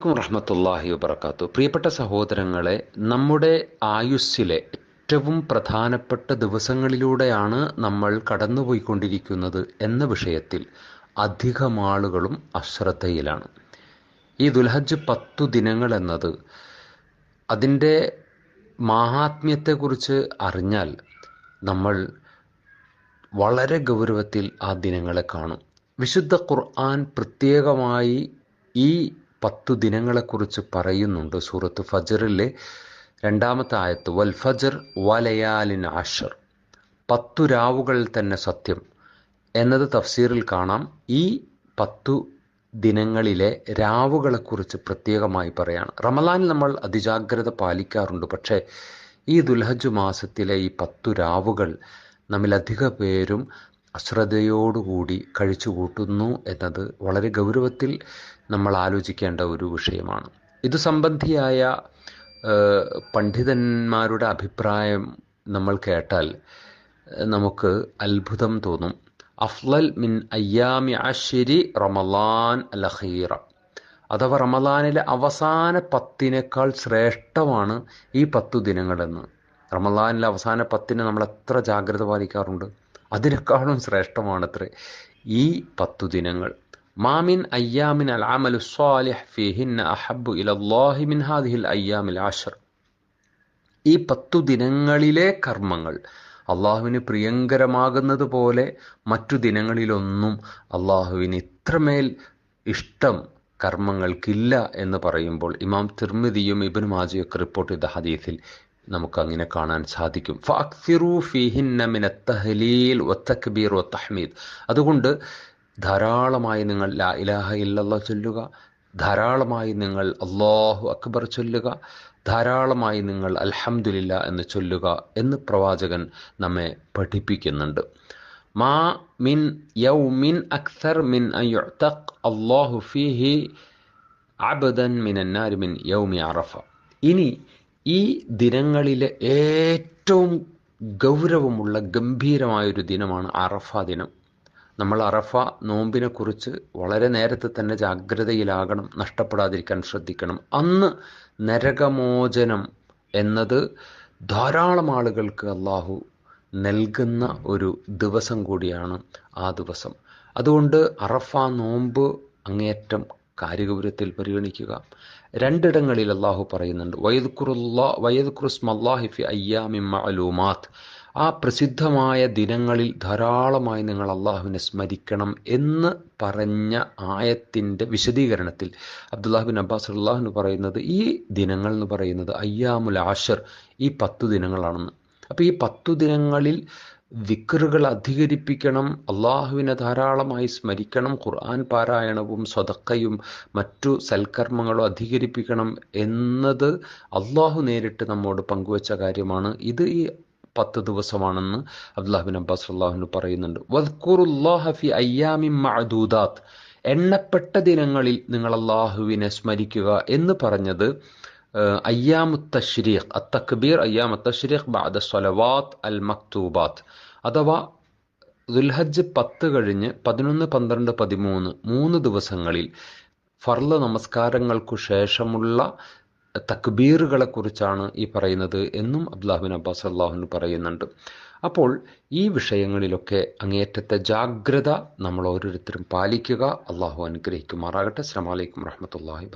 റഹ്മത്തുല്ലാഹി വബർക്കാത്തു പ്രിയപ്പെട്ട സഹോദരങ്ങളെ നമ്മുടെ ആയുസ്സിലെ ഏറ്റവും പ്രധാനപ്പെട്ട ദിവസങ്ങളിലൂടെയാണ് നമ്മൾ കടന്നുപോയിക്കൊണ്ടിരിക്കുന്നത് എന്ന വിഷയത്തിൽ അധികം ആളുകളും അശ്രദ്ധയിലാണ്. ഈ ദുൽഹജ് പത്തു ദിനങ്ങൾ എന്നത് അതിന്റെ മാഹാത്മ്യത്തെക്കുറിച്ച് അറിഞ്ഞാൽ നമ്മൾ വളരെ ഗൗരവത്തിൽ ആ ദിനങ്ങളെ കാണും. വിശുദ്ധ ഖുർആൻ പ്രത്യേകമായി ഈ പത്തു ദിനങ്ങളെക്കുറിച്ച് പറയുന്നുണ്ട് സൂറത്ത് ഫജറിലെ രണ്ടാമത്തെ ആയത്ത് വൽ ഫജർ വലയാലിൻ ആഷർ പത്തു രാവുകൾ തന്നെ സത്യം എന്നത് തഫ്സീറിൽ കാണാം. ഈ പത്തു ദിനങ്ങളിലെ രാവുകളെക്കുറിച്ച് പ്രത്യേകമായി പറയാണ്. റമലാനിൽ നമ്മൾ അതിജാഗ്രത പാലിക്കാറുണ്ട് പക്ഷേ ഈ ദുൽഹജ് മാസത്തിലെ ഈ പത്തു രാവുകൾ നമ്മിലധിക പേരും അശ്രദ്ധയോടുകൂടി കഴിച്ചു കൂട്ടുന്നു എന്നത് വളരെ ഗൗരവത്തിൽ നമ്മൾ ആലോചിക്കേണ്ട ഒരു വിഷയമാണ്. ഇത് സംബന്ധിയായ പണ്ഡിതന്മാരുടെ അഭിപ്രായം നമ്മൾ കേട്ടാൽ നമുക്ക് അത്ഭുതം തോന്നും. അഫ്ലൽ മിൻ അയ്യാമി അഷിരി റമലാൻ അലഹീറ അഥവാ റമലാനിലെ അവസാന പത്തിനേക്കാൾ ശ്രേഷ്ഠമാണ് ഈ പത്തു ദിനങ്ങളെന്ന്. റമലാനിലെ അവസാന പത്തിന് നമ്മൾ എത്ര ജാഗ്രത പാലിക്കാറുണ്ട്? അതിനേക്കാളും ശ്രേഷ്ഠമാണത്രേ. ഈ പത്തു ദിനങ്ങൾ. മാമിൻ അയ്യാമിൻ അൽ അമലു അഹബ്ബു ഇലല്ലാഹി മിൻ ഹാദിഹിൽ അയ്യാമിൽ ആഷർ ഈ പത്തു ദിനങ്ങളിലെ കർമ്മങ്ങൾ അള്ളാഹുവിന് പ്രിയങ്കരമാകുന്നത് പോലെ മറ്റു ദിനങ്ങളിലൊന്നും അള്ളാഹുവിന് ഇത്രമേൽ ഇഷ്ടം കർമ്മങ്ങൾക്കില്ല എന്ന് പറയുമ്പോൾ ഇമാം തിർമിതിയും ഇബിൻ മാജിയൊക്കെ റിപ്പോർട്ട് ചെയ്ത ഹദീസിൽ നമുക്ക് അങ്ങനെ കാണാൻ സാധിക്കും. ഫാക്സിറു ഫിഹിന്ന മിന ഒത്തക്ബീർ വത്തക്ബീർ വത്തഹ്മീദ് അതുകൊണ്ട് ധാരാളമായി നിങ്ങൾ ലാ ഇലാഹ ഇല്ലല്ലാ ചൊല്ലുക ധാരാളമായി നിങ്ങൾ അള്ളാഹു അക്ബർ ചൊല്ലുക ധാരാളമായി നിങ്ങൾ അൽഹംദുലില്ല എന്ന് ചൊല്ലുക എന്ന് പ്രവാചകൻ നമ്മെ പഠിപ്പിക്കുന്നുണ്ട്. മാ മിൻ യൗമിൻ അക്സർ മിൻ അള്ളാഹു ഫീഹി അബദൻ മിൻ അന്നാരി മിൻ യൗമി അറഫ. ഇനി ഈ ദിനങ്ങളിലെ ഏറ്റവും ഗൗരവമുള്ള ഗംഭീരമായൊരു ദിനമാണ് അറഫ ദിനം. നമ്മൾ അറഫ നോമ്പിനെക്കുറിച്ച് വളരെ നേരത്തെ തന്നെ ജാഗ്രതയിലാകണം നഷ്ടപ്പെടാതിരിക്കാൻ ശ്രദ്ധിക്കണം. അന്ന് നരകമോചനം എന്നത് ധാരാളം ആളുകൾക്ക് അള്ളാഹു നൽകുന്ന ഒരു ദിവസം കൂടിയാണ് ആ ദിവസം. അതുകൊണ്ട് അറഫ നോമ്പ് അങ്ങേയറ്റം കാര്യഗൗരവത്തിൽ പരിഗണിക്കുക. രണ്ടിടങ്ങളിൽ അള്ളാഹു പറയുന്നുണ്ട് വയദ്ഖുറുല്ലാ വയദ്ഖുറുസ്മല്ലാഹിഫി അയ്യാമി മഅലൂമാത്ത്. ആ പ്രസിദ്ധമായ ദിനങ്ങളിൽ ധാരാളമായി നിങ്ങൾ അള്ളാഹുവിനെ സ്മരിക്കണം എന്ന് പറഞ്ഞ ആയത്തിന്റെ വിശദീകരണത്തിൽ അബ്ദുല്ലാഹിബിൻ അബ്ബാസ് അള്ളാഹുന് പറയുന്നത് ഈ ദിനങ്ങൾ എന്ന് പറയുന്നത് അയ്യാമുൽ ആഷർ ഈ പത്തു ദിനങ്ങളാണെന്ന്. അപ്പോൾ ഈ പത്തു ദിനങ്ങളിൽ വിക്റുകൾ അധികരിപ്പിക്കണം അള്ളാഹുവിനെ ധാരാളമായി സ്മരിക്കണം ഖുർആൻ പാരായണവും സ്വതക്കയും മറ്റു സൽക്കർമ്മങ്ങളും അധികരിപ്പിക്കണം എന്നത് അള്ളാഹു നേരിട്ട് നമ്മോട് പങ്കുവച്ച കാര്യമാണ്. ഇത് ഈ പത്ത് ദിവസമാണെന്ന് അബ്ദുല്ലാഹിബിൻ അബ്ബാസ് അള്ളാഹുന് പറയുന്നുണ്ട്. വദ്ഖുറുല്ലാഹഫി അയ്യാമി മഅദൂദാത്ത്. എണ്ണപ്പെട്ട ദിനങ്ങളിൽ നിങ്ങൾ അള്ളാഹുവിനെ സ്മരിക്കുക എന്ന് പറഞ്ഞത് തഷ്രീഖ് അത്തക്ബീർ അയ്യാമു തഷ്രീഖ് ബാദ സ്വലവാത്ത് അൽ മക്തൂബാത് അഥവാ ദുൽഹജ്ജ് പത്ത് കഴിഞ്ഞ് പതിനൊന്ന് പന്ത്രണ്ട് പതിമൂന്ന് മൂന്ന് ദിവസങ്ങളിൽ ഫർൾ നമസ്കാരങ്ങൾക്കു ശേഷമുള്ള തക്ബീറുകളെ കുറിച്ചാണ് ഈ പറയുന്നത് എന്നും അബ്ദുല്ലാഹിബിൻ അബ്ബാസ് അള്ളാഹുന് പറയുന്നുണ്ട്. അപ്പോൾ ഈ വിഷയങ്ങളിലൊക്കെ അങ്ങേയറ്റത്തെ ജാഗ്രത നമ്മൾ ഓരോരുത്തരും പാലിക്കുക. അള്ളാഹു അനുഗ്രഹിക്കുമാറാകട്ടെ. അസ്ലാം വലൈക്കും വാഹമത്തല്ലാഹി